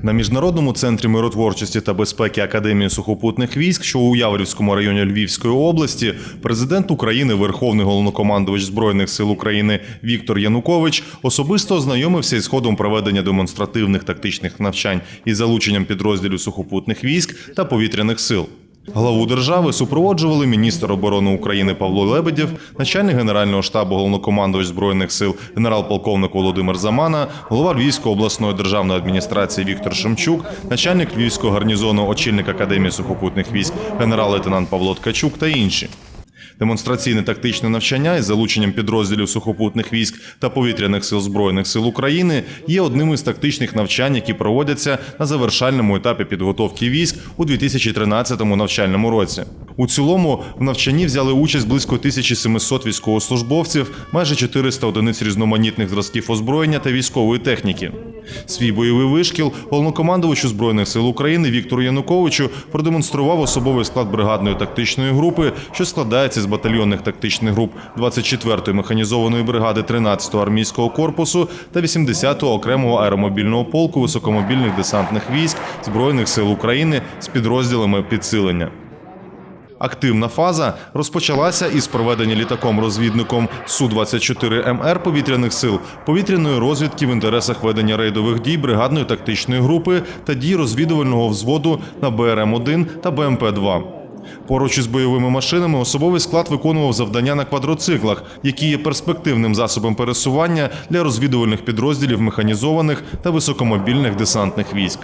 На міжнародному центрі миротворчості та безпеки Академії сухопутних військ, що у Яворівському районі Львівської області, президент України, Верховний головнокомандувач збройних сил України Віктор Янукович особисто ознайомився із ходом проведення демонстративних тактичних навчань із залученням підрозділів сухопутних військ та повітряних сил. Главу держави супроводжували міністр оборони України Павло Лебедєв, начальник генерального штабу головнокомандувач збройних сил генерал-полковник Володимир Замана, голова Львівської обласної державної адміністрації Віктор Шемчук, начальник Львівського гарнізону, очільник академії сухопутних військ генерал-лейтенант Павло Ткачук та інші. Демонстраційне тактичне навчання із залученням підрозділів сухопутних військ та повітряних сил збройних сил України є одним із тактичних навчань, які проводяться на завершальному етапі підготовки військ у 2013 навчальному році. У цілому в навчанні взяли участь близько 1700 військовослужбовців, майже 400 одиниць різноманітних зразків озброєння та військової техніки. Свій бойовий вишкіл головнокомандувачу збройних сил України Віктору Януковичу продемонстрував особовий склад бригадної тактичної групи, що складається з батальйонних тактичних груп 24-ї механізованої бригади 13-го армійського корпусу та 80-го окремого аеромобільного полку високомобільних десантних військ збройних сил України з підрозділами підсилення. Активна фаза розпочалася із проведення літаком-розвідником Су-24МР повітряних сил повітряної розвідки в інтересах ведення рейдових дій бригадної тактичної групи та дій розвідувального взводу на БРМ-1 та БМП-2. Поруч із бойовими машинами особовий склад виконував завдання на квадроциклах, які є перспективним засобом пересування для розвідувальних підрозділів механізованих та високомобільних десантних військ.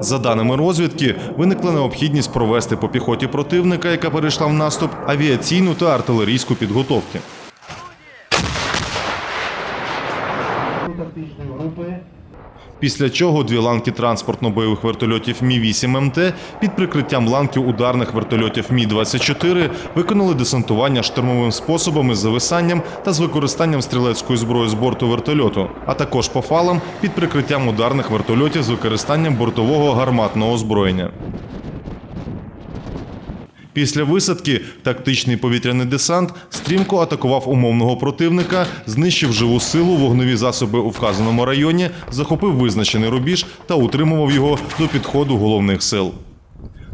За даними розвідки, виникла необхідність провести по піхоті противника, яка перейшла в наступ, авіаційну та артилерійську підготовки. Після чого дві ланки транспортно-бойових вертольотів Мі-8МТ під прикриттям ланків ударних вертольотів Мі-24 виконали десантування штурмовим способом із зависанням та з використанням стрілецької зброї з борту вертольоту, а також по фалам під прикриттям ударних вертольотів з використанням бортового гарматного озброєння. Після висадки тактичний повітряний десант стрімко атакував умовного противника, знищив живу силу, вогневі засоби у вказаному районі, захопив визначений рубіж та утримував його до підходу головних сил.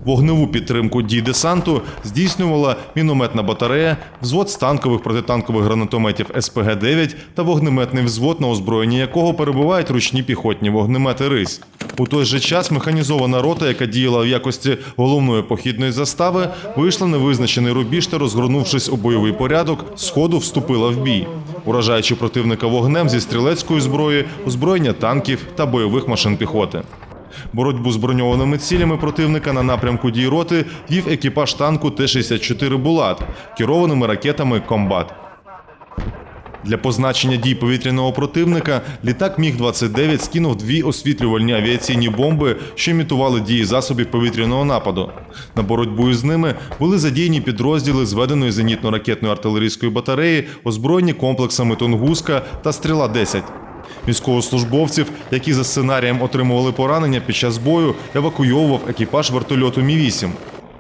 Вогневу підтримку дій десанту здійснювала мінометна батарея, взвод з танкових протитанкових гранатометів СПГ-9 та вогнеметний взвод, на озброєнні якого перебувають ручні піхотні вогнемети «Рись». У той же час механізована рота, яка діяла в якості головної похідної застави, вийшла на визначений рубіж та, розгорнувшись у бойовий порядок, сходу вступила в бій, уражаючи противника вогнем зі стрілецької зброї, озброєння танків та бойових машин піхоти. Боротьбу з броньованими цілями противника на напрямку дій роти вів екіпаж танку Т-64 «Булат» керованими ракетами «Комбат». Для позначення дій повітряного противника літак Міг-29 скинув дві освітлювальні авіаційні бомби, що імітували дії засобів повітряного нападу. На боротьбу із ними були задіяні підрозділи зведеної зенітно-ракетної артилерійської батареї, озброєні комплексами Тунгуска та Стріла-10. Військовослужбовців, які за сценарієм отримували поранення під час бою, евакуйовував екіпаж вертольоту Мі-8.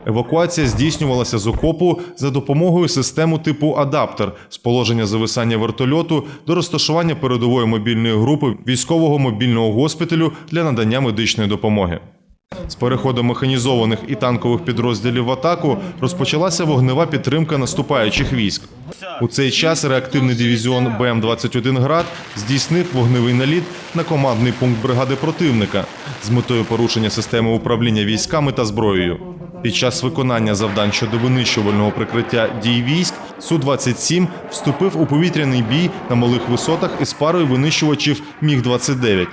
Евакуація здійснювалася з окопу за допомогою системи типу адаптер з положення зависання вертольоту до розташування передової мобільної групи військового мобільного госпіталю для надання медичної допомоги. З переходом механізованих і танкових підрозділів в атаку розпочалася вогнева підтримка наступаючих військ. У цей час реактивний дивізіон БМ-21 «Град» здійснив вогневий наліт на командний пункт бригади противника з метою порушення системи управління військами та зброєю. Під час виконання завдань щодо винищувального прикриття дій військ Су-27 вступив у повітряний бій на малих висотах із парою винищувачів Міг-29.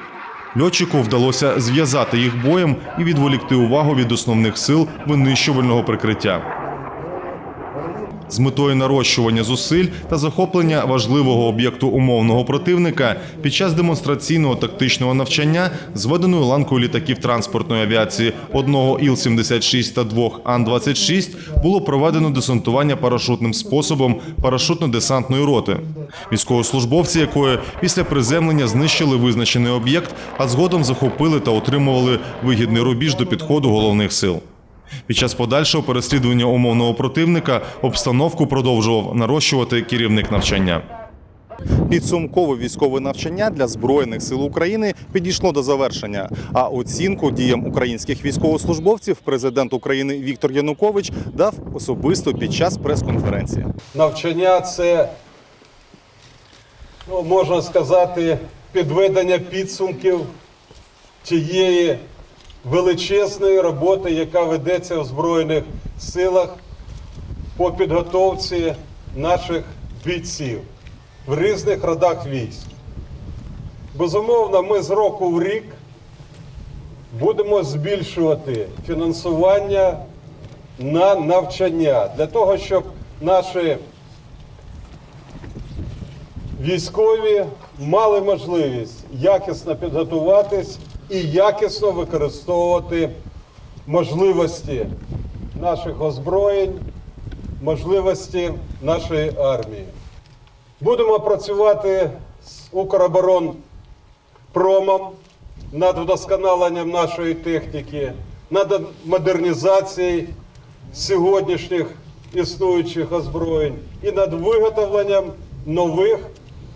Льотчику вдалося зв'язати їх боєм і відволікти увагу від основних сил винищувального прикриття. З метою нарощування зусиль та захоплення важливого об'єкту умовного противника під час демонстраційного тактичного навчання зведеною ланкою літаків транспортної авіації одного Іл-76 та двох Ан-26 було проведено десантування парашутним способом парашутно-десантної роти, військовослужбовці якої після приземлення знищили визначений об'єкт, а згодом захопили та отримували вигідний рубіж до підходу головних сил. Під час подальшого переслідування умовного противника обстановку продовжував нарощувати керівник навчання. Підсумкове військове навчання для збройних сил України підійшло до завершення. А оцінку діям українських військовослужбовців президент України Віктор Янукович дав особисто під час прес-конференції. навчання це, ну, можна сказати, підведення підсумків тієї величезної роботи, яка ведеться в Збройних силах по підготовці наших бійців в різних родах військ. Безумовно, ми з року в рік будемо збільшувати фінансування на навчання для того, щоб наші військові мали можливість якісно підготуватись і якісно використовувати можливості наших озброєнь, можливості нашої армії. Будемо працювати з Укроборонпромом над вдосконаленням нашої техніки, над модернізацією сьогоднішніх існуючих озброєнь і над виготовленням нових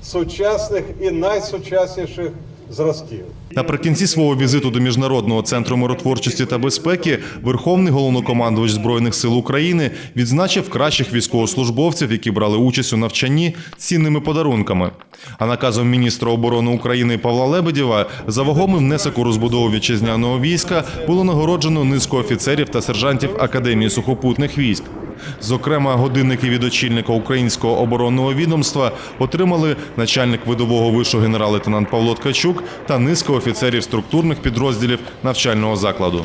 сучасних і найсучасніших зразків. Наприкінці свого візиту до міжнародного центру миротворчості та безпеки Верховний головнокомандувач збройних сил України відзначив кращих військовослужбовців, які брали участь у навчанні цінними подарунками. А наказом міністра оборони України Павла Лебедєва за вагомий внесок у розбудову вітчизняного війська було нагороджено низку офіцерів та сержантів Академії сухопутних військ. Зокрема, годинники від очільника українського оборонного відомства отримали начальник видового вишу генерал-лейтенант Павло Ткачук та низка офіцерів структурних підрозділів навчального закладу.